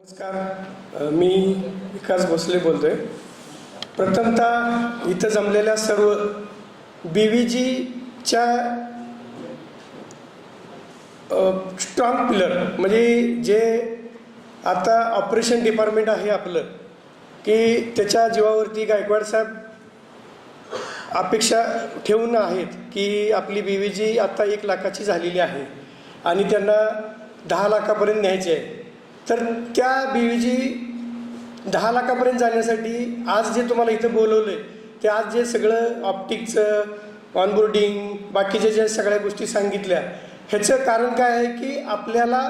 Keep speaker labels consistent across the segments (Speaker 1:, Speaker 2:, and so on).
Speaker 1: नमस्कार. मी विकास भोसले बोलतोय. प्रथमतः इथं जमलेल्या सर्व बी व्ही जीच्या स्ट्रॉंग पिलर म्हणजे जे आता ऑपरेशन डिपार्टमेंट आहे आपलं की त्याच्या जीवावरती गायकवाड साहेब अपेक्षा ठेवून आहेत की आपली बी व्ही जी आत्ता एक लाखाची झालेली आहे आणि त्यांना दहा लाखापर्यंत न्यायची आहे. तर त्या बी व्ही जी दहा लाखापर्यंत जाण्यासाठी आज जे तुम्हाला इथं बोलवलं आहे ते आज जे सगळं ऑप्टिकचं ऑनबोर्डिंग बाकीच्या ज्या सगळ्या गोष्टी सांगितल्या ह्याचं कारण काय आहे की आपल्याला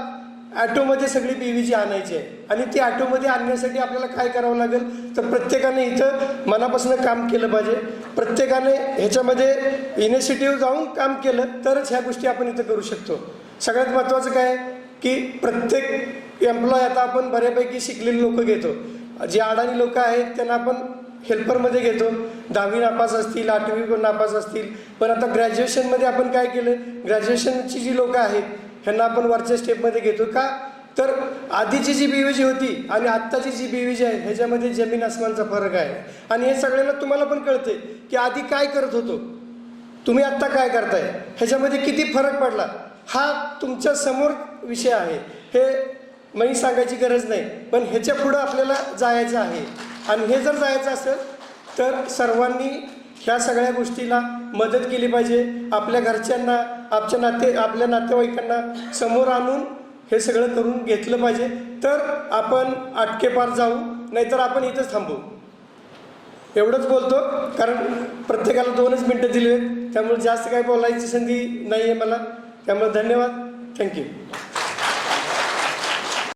Speaker 1: ॲटोमध्ये सगळी बी व्ही जी आणायची आहे. आणि ती ॲटोमध्ये आणण्यासाठी आपल्याला काय करावं लागेल? तर प्रत्येकाने इथं मनापासून काम केलं पाहिजे. प्रत्येकाने ह्याच्यामध्ये इनिशिएटिव्ह जाऊन काम केलं तरच ह्या गोष्टी आपण इथं करू शकतो. सगळ्यात महत्त्वाचं काय की प्रत्येक एम्प्लॉय आता आपण बऱ्यापैकी शिकलेले लोक घेतो. जे अडाणी लोक आहेत त्यांना आपण हेल्परमध्ये घेतो. दहावी नापास असतील आठवी पण नापास असतील. पण आता ग्रॅज्युएशनमध्ये आपण काय केलं? ग्रॅज्युएशनची जी लोकं आहेत ह्यांना आपण वरच्या स्टेपमध्ये घेतो. का? तर आधीची जी बीवीजी होती आणि आत्ताची जी बीवीजी आहे ह्याच्यामध्ये जमीन आसमानचा फरक आहे. आणि हे सगळ्यांना तुम्हाला पण कळते की आधी काय करत होतो? तुम्ही आत्ता काय करताय? ह्याच्यामध्ये किती फरक पडला? हा तुमच्यासमोर विषय आहे. हे मी सांगायची गरज नाही. पण ह्याच्या पुढं आपल्याला जायचं आहे. आणि हे जर जायचं असेल तर सर्वांनी ह्या सगळ्या गोष्टीला मदत केली पाहिजे. आपल्या घरच्यांना आपच्या नाते आपल्या नातेवाईकांना समोर आणून हे सगळं करून घेतलं पाहिजे. तर आपण आटकेपार जाऊ नाहीतर आपण इथंच थांबू. एवढंच बोलतो कारण प्रत्येकाला दोनच मिनटं दिली आहेत त्यामुळे जास्त काही बोलायची संधी नाही आहे मला. त्यामुळे धन्यवाद. थँक्यू